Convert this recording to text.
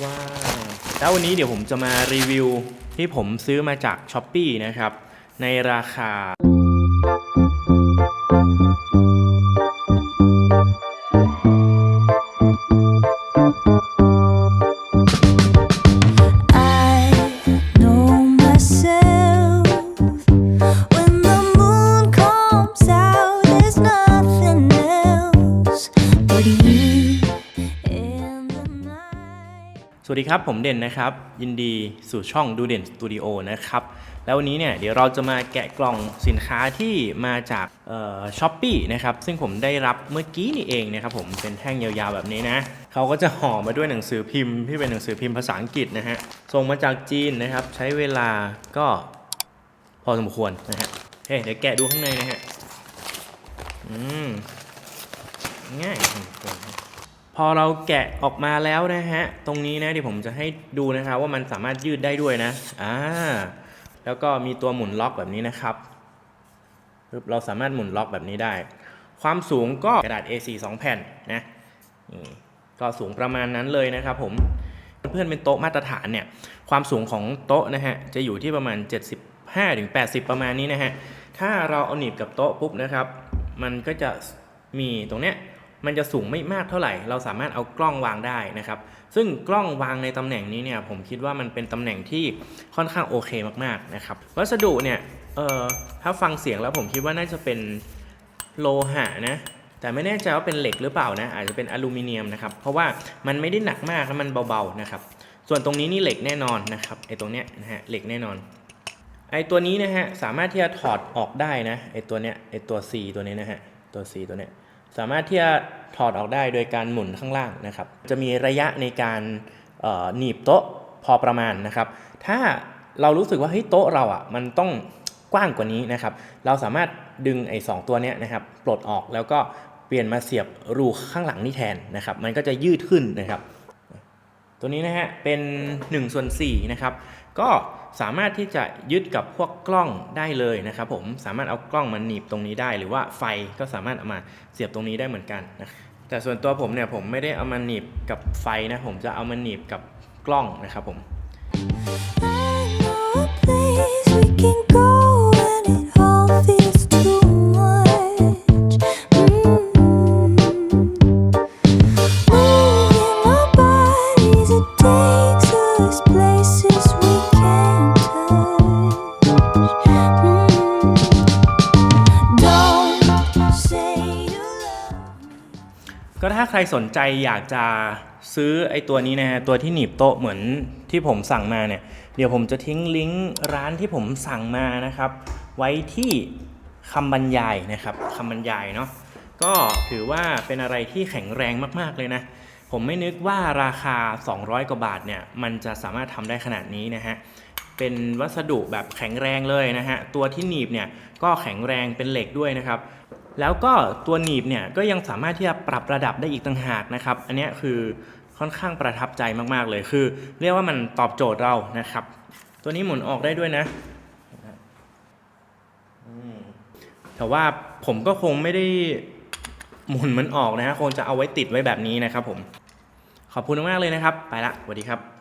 ว้าวแล้ววันนี้เดี๋ยวผมจะมารีวิวที่ผมซื้อมาจาก s h อ p e e นะครับ ในราคา สวัสดีครับ ผมเด่นนะครับ ยินดีสู่ช่องดูเด่นสตูดิโอนะครับ แล้ววันนี้เนี่ยเดี๋ยวเราจะมาแกะกล่องสินค้าที่มาจากช้อปปี้นะครับ ซึ่งผมได้รับเมื่อกี้นี่เองนะครับผมเป็นแท่งยาวๆแบบนี้นะเขาก็จะห่อมาด้วยหนังสือพิมพ์ที่เป็นหนังสือพิมพ์ภาษาอังกฤษนะฮะส่งมาจากจีนนะครับ ใช้เวลาก็พอสมควรนะฮะเฮ้ยเดี๋ยวแกะดูข้างในนะฮะอืมง่าย พอเราแกะออกมาแล้วนะฮะ ตรงนี้นะเดี๋ยวผมจะให้ดูนะครับว่ามันสามารถยืดได้ด้วยนะ อ่า แล้วก็มีตัวหมุนล็อกแบบนี้นะครับ เราสามารถหมุนล็อกแบบนี้ได้ ความสูงก็กระดาษ A4 2 แผ่นนะก็สูงประมาณนั้นเลยนะครับผม เพื่อนๆเป็นโต๊ะมาตรฐานเนี่ย ความสูงของโต๊ะนะฮะ จะอยู่ที่ประมาณ 75ถึง80 ประมาณนี้นะฮะ ถ้าเราเอาหนีบกับโต๊ะปุ๊บนะครับ มันก็จะมีตรงเนี้ย มันจะสูงไม่มากเท่าไหร่ เราสามารถเอากล้องวางได้นะครับ ซึ่งกล้องวางในตำแหน่งนี้เนี่ยผมคิดว่ามันเป็นตำแหน่งที่ค่อนข้างโอเคมากๆนะครับ วัสดุเนี่ยเอ่อถ้าฟังเสียงแล้วผมคิดว่าน่าจะเป็นโลหะนะแต่ไม่แน่ใจว่าเป็นเหล็กหรือเปล่านะอาจจะเป็นอลูมิเนียมนะครับเพราะว่ามันไม่ได้หนักมากแล้วมันเบาๆนะครับส่วนตรงนี้นี่เหล็กแน่นอนนะครับไอ้ตรงเนี้ยนะฮะเหล็กแน่นอนไอ้ตัวนี้นะฮะสามารถที่จะถอดออกได้นะไอ้ตัวเนี้ยไอ้ตัว C ตัวนี้นะฮะตัว C ตัวเนี้ย สามารถที่จะถอดออกได้โดยการหมุนข้างล่างนะครับ จะมีระยะในการหนีบโต๊ะพอประมาณนะครับ ถ้าเรารู้สึกว่าเฮ้ยโต๊ะเราอะมันต้องกว้างกว่านี้นะครับ เราสามารถดึงไอ้สองตัวเนี้ยนะครับปลดออกแล้วก็เปลี่ยนมาเสียบรูข้างหลังนี่แทนนะครับ มันก็จะยืดขึ้นนะครับ ตัวนี้นะฮะเป็น1ส่วน4นะครับก็สามารถที่จะยึดกับพวกกล้องได้เลยนะครับผมสามารถเอากล้องมาหนีบตรงนี้ได้ หรือว่าไฟก็สามารถเอามาเสียบตรงนี้ได้เหมือนกันนะแต่ส่วนตัวผมเนี่ยผมไม่ได้เอามาหนีบกับไฟนะผมจะเอามาหนีบกับกล้องนะครับผม ก็ถ้าใครสนใจอยากจะซื้อไอ้ตัวนี้นะฮะตัวที่หนีบโต๊ะเหมือนที่ผมสั่งมาเนี่ย เดี๋ยวผมจะทิ้งลิงก์ร้านที่ผมสั่งมานะครับ ไว้ที่คำบรรยายนะครับคำบรรยายเนาะก็ถือว่าเป็นอะไรที่แข็งแรงมากๆเลยนะ ผมไม่นึกว่าราคา 200 กว่าบาทเนี่ย มันจะสามารถทำได้ขนาดนี้นะฮะเป็นวัสดุแบบแข็งแรงเลยนะฮะตัวที่หนีบเนี่ยก็แข็งแรงเป็นเหล็กด้วยนะครับ แล้วก็ตัวหนีบเนี่ยก็ยังสามารถที่จะปรับระดับได้อีกต่างหากนะครับ อันนี้คือค่อนข้างประทับใจมากๆเลยคือ เรียกว่ามันตอบโจทย์เรานะครับ ตัวนี้หมุนออกได้ด้วยนะแต่ว่าผมก็คงไม่ได้หมุนมันออกนะฮะคงจะเอาไว้ติดไว้แบบนี้นะครับผม ขอบคุณมากเลยนะครับ ไปละสวัสดีครับ